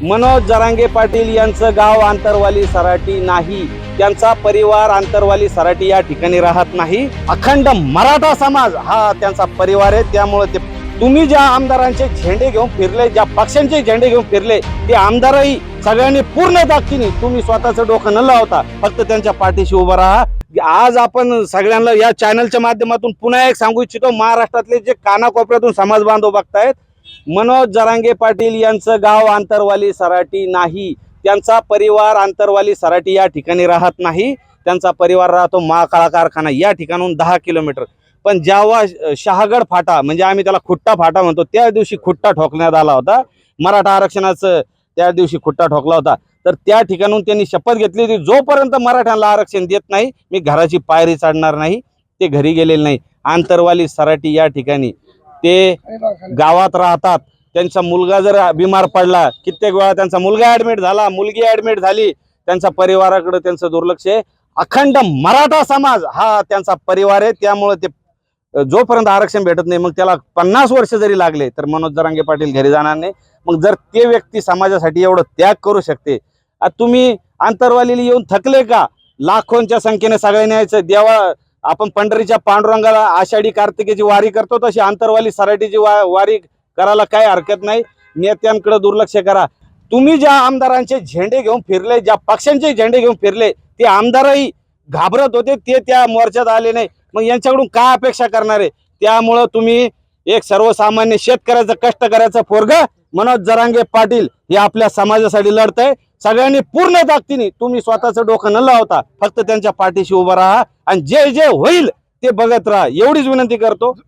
मनोज जरांगे पाटील यांचं गाव आंतरवाली सराटी नाही. त्यांचा परिवार आंतरवाली सराटी या ठिकाणी राहत नाही. अखंड मराठा समाज हा त्यांचा परिवार आहे. त्यामुळे ते तुम्ही ज्या आमदारांचे झेंडे घेऊन फिरले ज्या पक्षांचे झेंडे घेऊन फिरले ते आमदारही सगळ्यांनी पूर्ण ताकदीने तुम्ही स्वतःचं डोकं न लावता फक्त त्यांच्या पाठीशी उभं राहा. आज आपण सगळ्यांना या चॅनलच्या माध्यमातून पुन्हा एक सांगू इच्छितो महाराष्ट्रातले जे कानाकोपऱ्यातून समाज बांधव बघतायत मनोज जरांगे पाटील यांचं गाव आंतरवाली सराटी नाही. त्यांचा परिवार आंतरवाली सराटी या ठिकाणी राहत नाही. त्यांचा परिवार राहतो महाकाळा कारखाना या ठिकाणून दहा किलोमीटर. पण जेव्हा शहागड फाटा म्हणजे आम्ही त्याला खुट्टा फाटा म्हणतो त्या दिवशी खुट्टा ठोकण्यात आला होता. मराठा आरक्षणाचं त्या दिवशी खुट्टा ठोकला होता. तर त्या ठिकाणून त्यांनी शपथ घेतली होती जोपर्यंत मराठ्यांना आरक्षण देत नाही मी घराची पायरी चढणार नाही ते घरी गेलेले नाही. आंतरवाली सराटी या ठिकाणी ते गावात राहतात. त्यांचा मुलगा जर बिमार पडला कित्येक वेळा त्यांचा मुलगा ऍडमिट झाला मुलगी ऍडमिट झाली त्यांच्या परिवाराकडे त्यांचं दुर्लक्ष आहे. अखंड मराठा समाज हा त्यांचा परिवार आहे. त्यामुळे ते जोपर्यंत आरक्षण भेटत नाही मग त्याला पन्नास वर्ष जरी लागले तर मनोज जरांगे पाटील घरी जाणार नाही. मग जर ते व्यक्ती समाजासाठी एवढं त्याग करू शकते तुम्ही आंतरवालीला येऊन थकले का? लाखोंच्या संख्येने सगळ्यांनी यायचं देवा आपण पंढरीच्या पांडुरंगाला आषाढी कार्तिकेची वारी करतो तशी आंतरवाली सराटीची वा वारी करायला काही हरकत नाही. नेत्यांकडे दुर्लक्ष करा. तुम्ही ज्या आमदारांचे झेंडे घेऊन फिरले ज्या पक्षांचे झेंडे घेऊन फिरले ते आमदारही घाबरत होते ते त्या मोर्चात आले नाही. मग यांच्याकडून काय अपेक्षा करणार आहे? त्यामुळं तुम्ही एक सर्वसामान्य शेतकऱ्याचं कष्ट करायचं पोरग. मनोज जरांगे पाटील हे आपल्या समाजासाठी लढत आहे सगळ्यांनी पूर्ण ताकदीने तुम्ही स्वतःचं डोकं न लावता फक्त त्यांच्या पाठीशी उभं राहा आणि जे जे होईल ते बघत राहा. एवढीच विनंती करतो.